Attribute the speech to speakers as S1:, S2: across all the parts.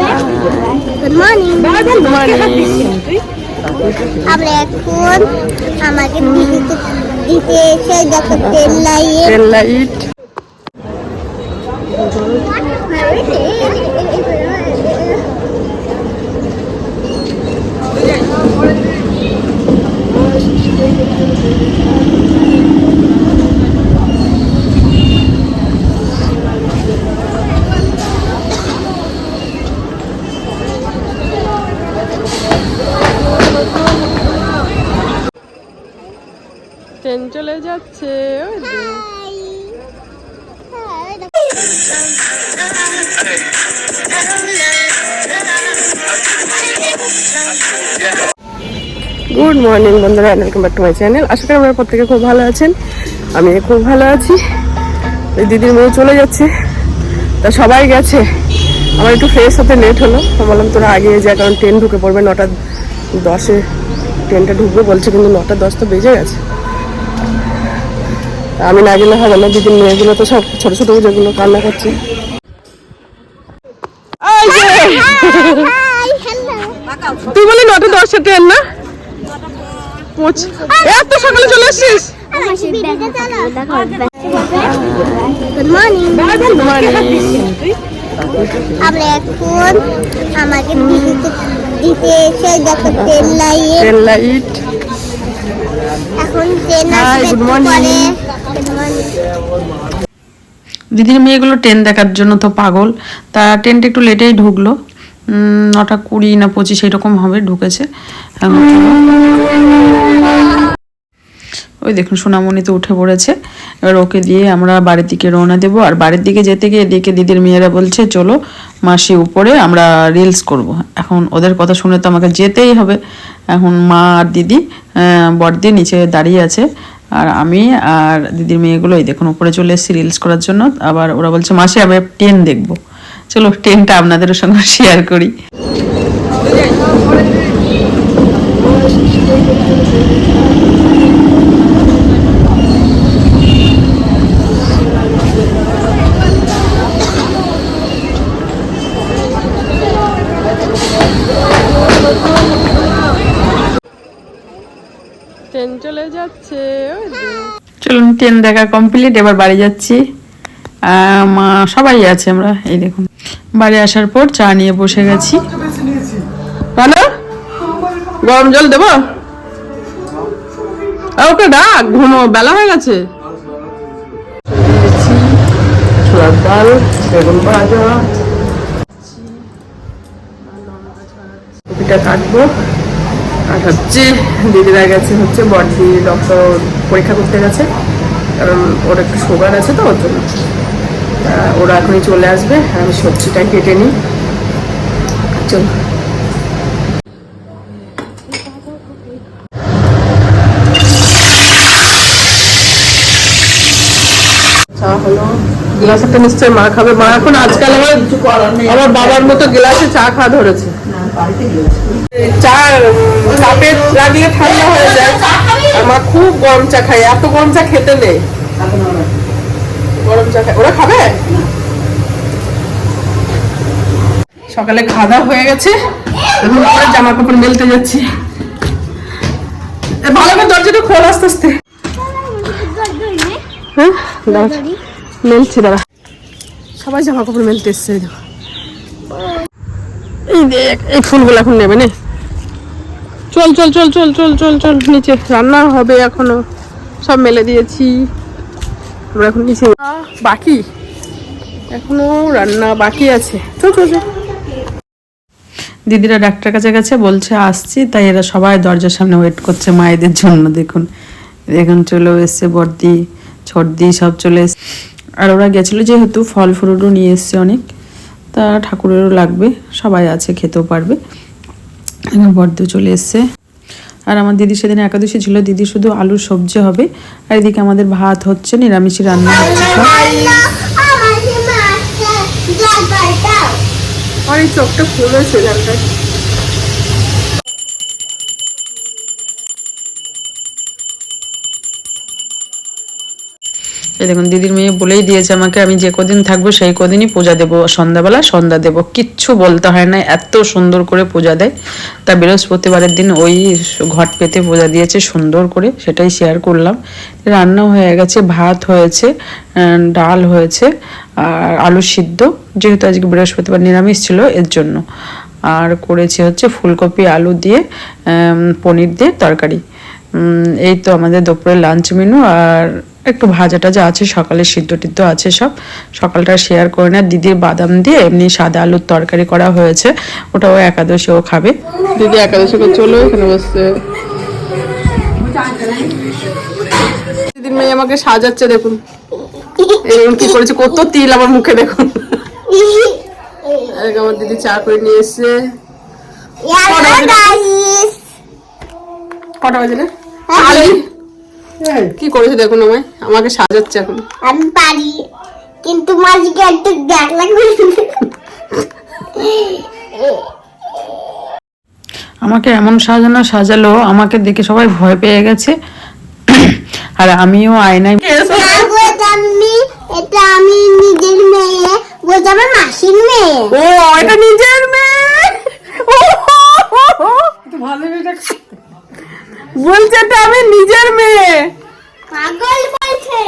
S1: Good morning
S2: Good morning.
S1: আমরা এখন আমাকে দিতে দিতে এসে দেখো তেল লাইয়ে
S2: Tail light. ট্রেন চলে যাচ্ছে। গুড মর্নিং বন্ধুরা welcome back to my channel আশা করি আপনারা প্রত্যেকে খুব ভালো আছেন। আমি খুব ভালো আছি। দিদির মেয়ে চলে যাচ্ছে। তা সবাই গেছে। আমার একটু ফ্রেশ হতে লেট হলো। তো বললাম, তোরা আগে যা, কারণ ট্রেন ঢুকে পড়বে। নটা দশে ট্রেনটা ঢুকবে, বলছে, কিন্তু নটা দশ তো বেজে গেছে। আমি না গেলে হবে না দিদির মেয়েগুলো তো সব ছোট ছোট যেগুলো কান্না করছে। তুই বলি নটা দশটা ট্রেন না? এত সকালে চলে
S1: আমার আমরা এখন আমাকে দিতে এসে দেখো তেল
S2: ট্রেন লাইট
S1: এখন ট্রেন আসবে. পরে
S3: দিদির মেয়েগুলো ট্রেন দেখার জন্য তো পাগল। তা ট্রেনটা একটু লেটেই ঢুকলো। নটা কুড়ি না পঁচিশ এরকম হবে, ঢুকেছে। ওই দেখুন, সোনামণি তো উঠে পড়েছে। এবার ওকে দিয়ে আমরা বাড়ির দিকে রওনা দেবো। আর বাড়ির দিকে যেতে গিয়ে এদিকে দিদির মেয়েরা বলছে, চলো মাসি উপরে, আমরা রিলস করব। এখন ওদের কথা শুনে তো আমাকে যেতেই হবে। এখন মা আর দিদি বড়দি নিচে দাঁড়িয়ে আছে। আর আমি আর দিদির মেয়েগুলো এই দেখুন, উপরে চলে এসেছি রিলস করার জন্য। আবার ওরা বলছে, মাসে, আমি টেন দেখব। চলো টেনটা আপনাদের সঙ্গে শেয়ার করি।
S2: ট্রেন চলে যাচ্ছে।
S3: চলুন ট্রেন দেখা কমপ্লিট এবার বাড়ি যাচ্ছি। মা সবাই আছে আমরা, এই দেখুন। বাড়ি আসার পর চা নিয়ে বসে গেছি।
S2: রানা গরম জল দেবো? ওকে ডাক, ঘুমো, বেলা হয়ে গেছে। কাটবো। হচ্ছে, দিদিরা গেছে হচ্ছে বডি ডক্টর পরীক্ষা করতে গেছে। কারণ ওর একটু সুগার আছে তো ওর জন্য। ওরা এখনই চলে আসবে আমি সবজিটা কেটে নিই। চল। চা হলো নিশ্চয়ই মা খাবে। মা এখন আজকাল আমার বাবার মতো গ্লাসে চা খাওয়া ধরেছে। চা চাপে রাখলে ঠান্ডা হয়ে যায়। মা খুব গরম চা খাই এত গরম চা খেতে নেই। গরম চা ওরা খাবে? সকালে খাওয়া হয়ে গেছে, এখন পরে জামা কাপড় মেলতে যাচ্ছি। ভালো করে দরজাটা খোল আস্তে আস্তে। হ্যাঁ মেলছি, দাঁড়া। সবাই জামা কাপড় মেলতে এসছে, এই এই দেখ, এই ফুলগুলো এখন নেবে নে। চল চল চল চল চল চল চল। নিচে রান্না হবে এখনও। সব মেলে দিয়েছি। আমরা এখন নিচে বাকি? এখনও রান্না বাকি আছে। চল চল
S3: দিদিরা ডাক্তার কাছে গেছে, বলছে, আসছি। তাই এরা সবাই দরজার সামনে ওয়েট করছে মায়েদের জন্য, দেখুন। দেখুন চলে এসছে বর্দি, ছর্দি, সব চলে এসছে। আর ওরা গেছিল যেহেতু ফল ফ্রুটও নিয়ে এসছে অনেক। তা ঠাকুরেরও লাগবে, সবাই আছে, খেতেও পারবে। এবার বড্ড চলে এসছে আর আমার দিদি সেদিন একাদশী ছিল, দিদি শুধু আলুর সবজি হবে, আর এদিকে আমাদের ভাত হচ্ছে, নিরামিষই রান্না হচ্ছে সব।
S2: এই চোখটা খুলেছে
S3: এই দেখুন, দিদির মেয়ে বলেই দিয়েছে আমাকে, আমি যে কদিন থাকব সেই কদিনই পূজা দেবো, সন্ধ্যাবেলা সন্ধ্যা দেবো। কিচ্ছু বলতে হয় না, এত সুন্দর করে পূজা দেয়। তা বৃহস্পতিবারের দিন ওই ঘট পেতে পূজা দিয়েছে, সুন্দর করে সেটাই শেয়ার করলাম। রান্না হয়ে গেছে, ভাত হয়েছে ডাল হয়েছে, আর আলু সিদ্ধ। যেহেতু আজকে বৃহস্পতিবার নিরামিষ ছিল, এর জন্য। আর করেছি হচ্ছে ফুলকপি, আলু দিয়ে পনির দিয়ে তরকারি। এই তো আমাদের দুপুরের লাঞ্চ মেনু আর একটু ভাজা টাজা আছে সকালে সিদ্ধ টিদ্ধ আছে সব। সকালটা শেয়ার করে না। দিদির বাদাম দিয়ে এমনি সাদা আলুর তরকারি করা হয়েছে। ওটাও একাদশীও খাবে।
S2: দিদি একাদশী করে চলো এখানে বসছে। দিদির মেয়ে আমাকে সাজাচ্ছে দেখুন। এরকম কি করেছে কত তিল আমার মুখে দেখুন। আমার দিদি চা করে নিয়ে এসছে। কটা বাজে? রে? আলি। কি করেছে দেখুন আমায়? আমাকে সাজাচ্ছে এখন।
S1: আমি পারি কিন্তু মাঝকে একটু দেখ লাগবে
S3: আমাকে এমন সাজানো সাজালো আমাকে দেখে সবাই ভয় পেয়ে গেছে। আর আমিও আয়নায়
S1: এটা আমি নিজের মেয়ে। বলতে আমার মাসির মেয়ে।
S2: ও এটা নিজের মেয়ে। ও, বলছে এটা আমি নিজের মেয়ে।
S1: পাগল বলছে।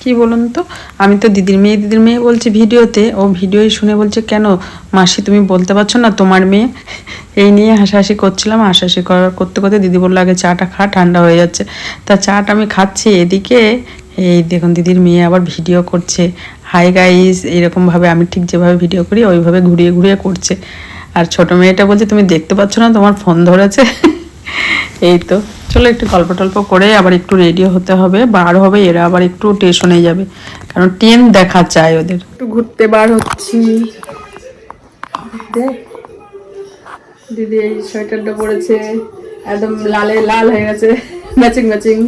S3: কি বলুন তো? আমি তো দিদির মেয়ে দিদির মেয়ে বলছি ভিডিওতে। ও ভিডিওই শুনে বলছে কেন মাসি তুমি বলতে পারছ না তোমার মেয়ে? এই নিয়ে হাসাহাসি করছিলাম। হাসাহাসি করার করতে করতে দিদি বলল আগে চাটা খা ঠান্ডা হয়ে যাচ্ছে। তা চাটা আমি খাচ্ছি এদিকে। এই দেখুন দিদির মেয়ে আবার ভিডিও করছে। হাই গাইস এরকমভাবে আমি ঠিক যেভাবে ভিডিও করি ওইভাবে ঘুরিয়ে ঘুরিয়ে করছে। আর ছোট মেয়েটা বলছে, তুমি দেখতে পাচ্ছ না, তোমার ফোন ধরেছে। এই তো। চলো একটু গল্প টল্প করে আবার একটু রেডি হতে হবে, বার হবে, এরা আবার একটু স্টেশনে যাবে। কারণ ট্রেন দেখা চাই ওদের।
S2: একটু ঘুরতে বার হচ্ছি। দিদি এই সোয়েটারটা পরেছে, একদম লালে, লাল হয়ে গেছে ম্যাচিং ম্যাচিং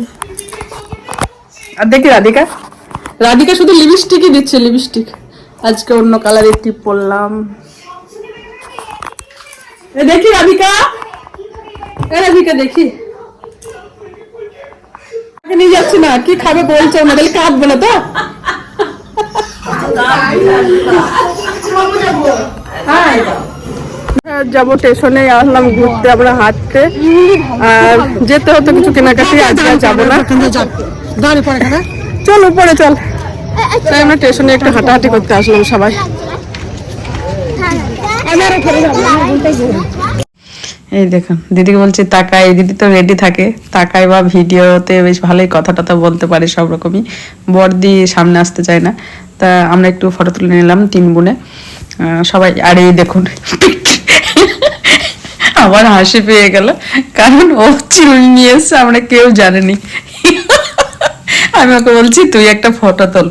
S2: আর দেখি রাধিকা। রাধিকা শুধু লিপস্টিকই দিচ্ছে লিপস্টিক আজকে অন্য কালারের টিপ পরলাম। দেখি রাধিকা। এ রাধিকা দেখি। নিয়ে যাচ্ছি না কি খাবে বলছে তাহলে কাঁদবে না তো। যাব স্টেশনে আসলাম ঘুরতে আমরা হাঁটতে। আর যেতে হতো কিছু কেনাকাটি আজকে যাব না। চল উপরে চল। তাই আমরা স্টেশনে একটু হাঁটাহাঁটি করতে আসলাম সবাই।
S3: এই দেখুন, দিদিকে বলছি, তাকাই, দিদি তো রেডি থাকে। তাকাই বা ভিডিওতে বেশ ভালোই কথা টথা বলতে পারে সব রকমই। বর্দি সামনে আসতে চায় না। তা আমরা একটু ফটো তুলে নিলাম তিন বোনে। সবাই, আর এই দেখুন, আবার হাসি পেয়ে গেল। কারণ ও চিরুনি নিয়ে এসছে, আমরা কেউ জানেনি। আমি ওকে বলছি, তুই একটা ফটো তোল।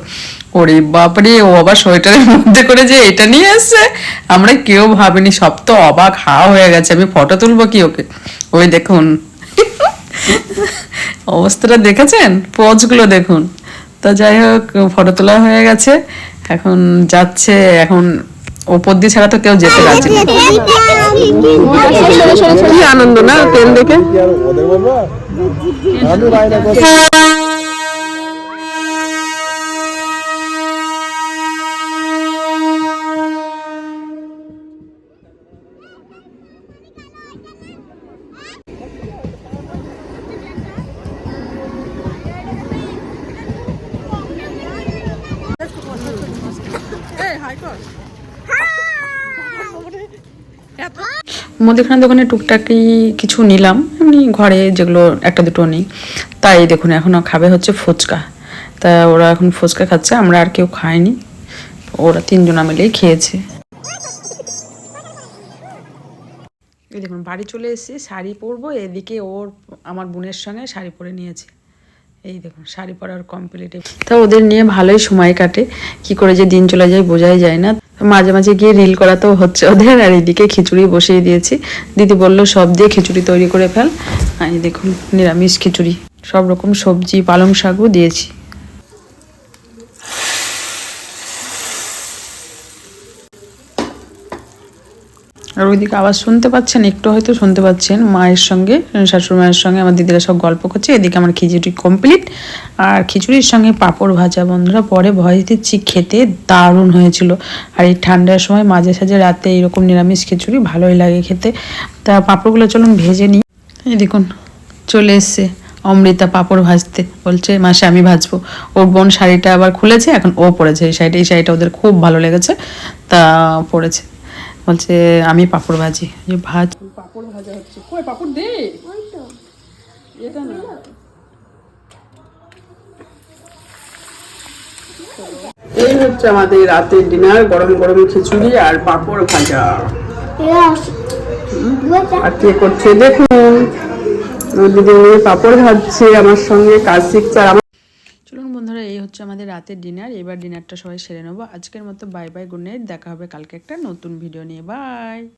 S3: ওরে বাপরে ও আবার সোয়েটারের মধ্যে করে যে এটা নিয়ে এসছে আমরা কেউ ভাবিনি সব তো অবাক হা হয়ে গেছে। আমি ফটো তুলবো কি ওকে? ওই দেখুন। অবস্থাটা দেখেছেন? পোজগুলো দেখুন। তো যাই হোক ফটো তোলা হয়ে গেছে। এখন যাচ্ছে এখন ওপর দিয়ে ছাড়া তো কেউ যেতে রাজি না।
S2: কি আনন্দ না ট্রেন দেখে?
S3: মুদিখানা দোকানে টুকটাকি কিছু নিলাম। এমনি ঘরে যেগুলো একটা দুটো নেই। তাই দেখুন এখনও খাবে হচ্ছে ফুচকা। তা ওরা এখন ফুচকা খাচ্ছে, আমরা আর কেউ খাইনি। ওরা তিনজনা মিলেই খেয়েছে। এই দেখুন, বাড়ি চলে এসেছি, শাড়ি পরবো। এদিকে ওর, আমার বোনের সঙ্গে শাড়ি পরে নিয়েছে। এই দেখুন, শাড়ি পরার কমপ্লিট তা ওদের নিয়ে ভালোই সময় কাটে। কি করে যে দিন চলে যায়, বোঝাই যায় না। মাঝে মাঝে গিয়ে রিল করা তো হচ্ছে ওদের। আর এদিকে খিচুড়ি বসিয়ে দিয়েছি। দিদি বলল, সব দিয়ে খিচুড়ি তৈরি করে ফেল। এই দেখুন, নিরামিষ খিচুড়ি। সব রকম সবজি, পালং শাকও দিয়েছি। আর ওইদিকে আবার শুনতে পাচ্ছেন, একটু হয়তো শুনতে পাচ্ছেন মায়ের সঙ্গে, শাশুড়ি মায়ের সঙ্গে আমার দিদিরা সব গল্প করছে। এদিকে আমার খিচুড়ি কমপ্লিট আর খিচুড়ির সঙ্গে পাঁপড় ভাজা বন্ধুরা, পরে ভয় দিচ্ছি, খেতে দারুণ হয়েছিল। আর এই ঠান্ডার সময় মাঝে সাঝে রাতে এরকম নিরামিষ খিচুড়ি ভালোই লাগে খেতে। তা পাঁপড়গুলো চলুন ভেজে নিই। এই দেখুন, চলে এসছে অমৃতা পাঁপড় ভাজতে। বলছে, মাসে আমি ভাজবো। ওর বোন শাড়িটা আবার খুলেছে, এখন ও পরেছে। এই শাড়িটা এই শাড়িটা ওদের খুব ভালো লেগেছে। তা পরেছে। বলছে আমি পাঁপড় ভাজি। ভাজ
S2: পাপড় ভাজা হচ্ছে। কই পাপড় দে। এটা না। এই হচ্ছে আমাদের রাতের ডিনার গরম গরম খিচুড়ি আর পাপড় ভাজা। আর কে করছে? দেখুন। দিদি পাপড় ভাজছে আমার সঙ্গে কাজ শিখছে আর আমার
S3: চলুন বন্ধুরা এই হচ্ছে আমাদের রাতের ডিনার এবার ডিনারটা সবাই সেরে নেব। আজকের মতো বাই বাই গুড নাইট দেখা হবে কালকে একটা নতুন ভিডিও নিয়ে। বাই